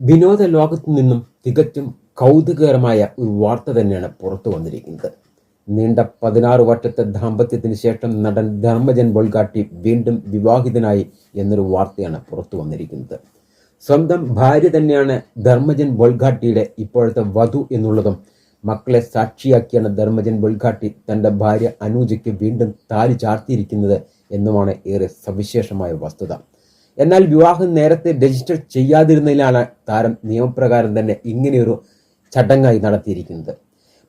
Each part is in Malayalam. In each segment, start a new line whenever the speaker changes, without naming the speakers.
വിനോദ ലോകത്തു നിന്നും തികച്ചും കൗതുകകരമായ ഒരു വാർത്ത തന്നെയാണ് പുറത്തു വന്നിരിക്കുന്നത്. നീണ്ട പതിനാറ് വർഷത്തെ ദാമ്പത്യത്തിന് ശേഷം നടൻ ധർമ്മജൻ ബൊൾഗാട്ടി വീണ്ടും വിവാഹിതനായി എന്നൊരു വാർത്തയാണ് പുറത്തു വന്നിരിക്കുന്നത്. സ്വന്തം ഭാര്യ തന്നെയാണ് ധർമ്മജൻ ബൊൾഗാട്ടിയുടെ ഇപ്പോഴത്തെ വധു എന്നുള്ളതും മക്കളെ സാക്ഷിയാക്കിയാണ് ധർമ്മജൻ ബൊൾഗാട്ടി തന്റെ ഭാര്യ അനൂജയ്ക്ക് വീണ്ടും താലി ചാർത്തിയിരിക്കുന്നത് എന്നുമാണ് ഏറെ സവിശേഷമായ വസ്തുത. എന്നാൽ വിവാഹം നേരത്തെ രജിസ്റ്റർ ചെയ്യാതിരുന്നതിലാണ് താരം നിയമപ്രകാരം തന്നെ ഇങ്ങനെയൊരു ചടങ്ങായി നടത്തിയിരിക്കുന്നത്.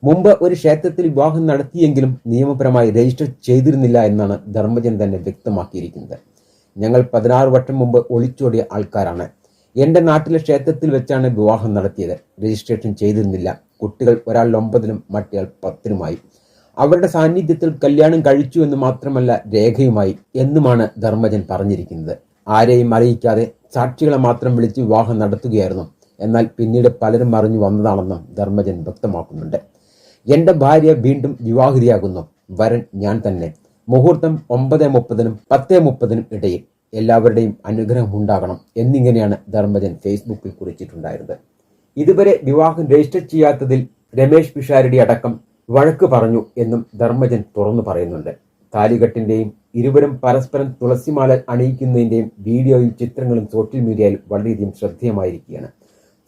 മുമ്പ് ഒരു ക്ഷേത്രത്തിൽ വിവാഹം നടത്തിയെങ്കിലും നിയമപരമായി രജിസ്റ്റർ ചെയ്തിരുന്നില്ല എന്നാണ് ധർമ്മജൻ തന്നെ വ്യക്തമാക്കിയിരിക്കുന്നത്. ഞങ്ങൾ പതിനാറ് വർഷം മുമ്പ് ഒളിച്ചോടിയ ആൾക്കാരാണ്. എന്റെ നാട്ടിലെ ക്ഷേത്രത്തിൽ വെച്ചാണ് വിവാഹം നടത്തിയത്. രജിസ്ട്രേഷൻ ചെയ്തിരുന്നില്ല. കുട്ടികൾ ഒരാൾ ഒമ്പതിനും മറ്റേയാൾ പത്തിനുമായി അവരുടെ സാന്നിധ്യത്തിൽ കല്യാണം കഴിച്ചു എന്ന് മാത്രമല്ല രേഖയുമായി എന്നുമാണ് ധർമ്മജൻ പറഞ്ഞിരിക്കുന്നത്. ആരെയും അറിയിക്കാതെ സാക്ഷികളെ മാത്രം വിളിച്ച് വിവാഹം നടത്തുകയായിരുന്നു. എന്നാൽ പിന്നീട് പലരും അറിഞ്ഞു വന്നതാണെന്ന് ധർമ്മജൻ വ്യക്തമാക്കുന്നുണ്ട്. എന്റെ ഭാര്യ വീണ്ടും വിവാഹിതയാകുന്നു. വരൻ ഞാൻ തന്നെ. മുഹൂർത്തം ഒമ്പത് മുപ്പതിനും പത്ത് മുപ്പതിനും ഇടയിൽ എല്ലാവരുടെയും അനുഗ്രഹം ഉണ്ടാകണം എന്നിങ്ങനെയാണ് ധർമ്മജൻ ഫേസ്ബുക്കിൽ കുറിച്ചിട്ടുണ്ടായിരുന്നത്. ഇതുവരെ വിവാഹം രജിസ്റ്റർ ചെയ്യാത്തതിൽ രമേശ് പിഷാരടി അടക്കം വഴക്ക് പറഞ്ഞു എന്നും ധർമ്മജൻ തുറന്നു പറയുന്നുണ്ട്. താലികെട്ടിന്റെയും ഇരുവരും പരസ്പരം തുളസിമാല അണിയിക്കുന്നതിന്റെയും വീഡിയോയും ചിത്രങ്ങളും സോഷ്യൽ മീഡിയയിൽ വളരെയധികം ശ്രദ്ധേയമായിരിക്കുകയാണ്.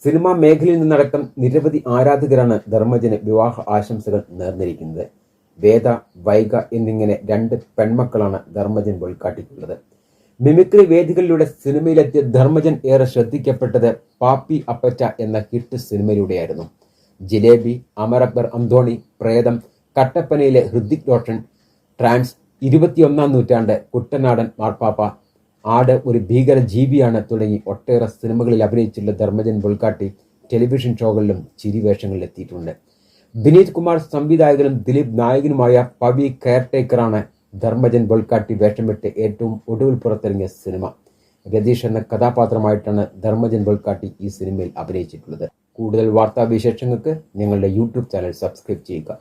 സിനിമാ മേഖലയിൽ നിന്നടക്കം നിരവധി ആരാധകരാണ് ധർമ്മജന് വിവാഹ ആശംസകൾ നേർന്നിരിക്കുന്നത്. വേദ വൈഗ എന്നിങ്ങനെ രണ്ട് പെൺമക്കളാണ് ധർമ്മജൻ വെളിക്കാട്ടിട്ടുള്ളത് മിമിക്രി വേദികളിലൂടെ സിനിമയിലെത്തിയ ധർമ്മജൻ ഏറെ ശ്രദ്ധിക്കപ്പെട്ടത് പാപ്പി അപ്പച്ച എന്ന ഹിറ്റ് സിനിമയിലൂടെയായിരുന്നു. ജിലേബി അമർ അക്ബർ അന്തോണി പ്രേതം കട്ടപ്പനയിലെ ഹൃദിക് റോഷൻ ട്രാൻസ് ഇരുപത്തിയൊന്നാം നൂറ്റാണ്ട് കുട്ടനാടൻ മാർപ്പാപ്പ ആട് ഒരു ഭീകര ജീവിയാണ് തുടങ്ങി ഒട്ടേറെ സിനിമകളിൽ അഭിനയിച്ചിട്ടുള്ള ധർമ്മജൻ ബുൾക്കാട്ടി ടെലിവിഷൻ ഷോകളിലും ചിരിവേഷങ്ങളിൽ എത്തിയിട്ടുണ്ട് വിനീത് കുമാർ സംവിധായകനും ദിലീപ് നായകനുമായ പവി കെയർടേക്കറാണ് ധർമ്മജൻ ബൊൾക്കാട്ടി വേഷമിട്ട് ഏറ്റവും ഒടുവിൽ പുറത്തിറങ്ങിയ സിനിമ. രതീഷ് എന്ന കഥാപാത്രമായിട്ടാണ് ധർമ്മജൻ ബൊൾക്കാട്ടി ഈ സിനിമയിൽ അഭിനയിച്ചിട്ടുള്ളത്. കൂടുതൽ വാർത്താവിശേഷങ്ങൾക്ക് ഞങ്ങളുടെ യൂട്യൂബ് ചാനൽ സബ്സ്ക്രൈബ് ചെയ്യുക.